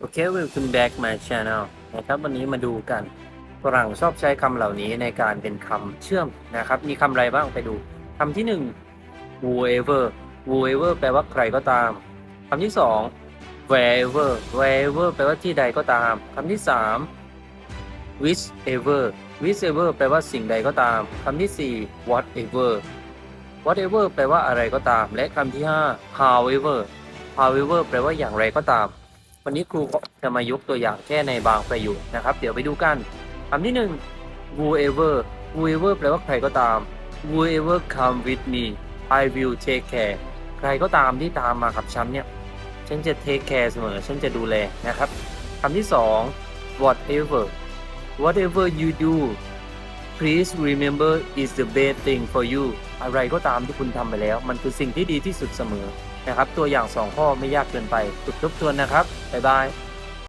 โอเค welcome back my channel นะครับวันนี้มาดูกันฝรั่งชอบใช้คำเหล่านี้ในการเป็นคำเชื่อมนะครับ มีคำอะไรบ้างไปดูคำที่หนึ่ง whoever whoever แปลว่าใครก็ตามคำที่สอง wherever wherever แปลว่าที่ใดก็ตามคำที่สาม whichever whichever แปลว่าสิ่งใดก็ตามคำที่สี่ whatever whatever แปลว่าอะไรก็ตาม และคำที่ห้า however however แปลว่าอย่างไรก็ตาม วันนี้ครูจะมายกตัวอย่างแค่ในบางประโยคนะครับ เดี๋ยวไปดูกันคำที่หนึ่ง whoever whoever แปลว่าใครก็ตาม whoever come with me I will take care ใครก็ตามที่ตามมากับฉันเนี่ย ฉันจะ take care เสมอ ฉันจะดูแลนะครับคำที่สอง whatever whatever you do please remember is the best thing for you อะไรก็ตามที่คุณทำไปแล้ว มันคือสิ่งที่ดีที่สุดเสมอ นะครับ ตัวอย่างสองข้อไม่ยากเกินไปฝึกทบทวนนะครับ บ๊ายบาย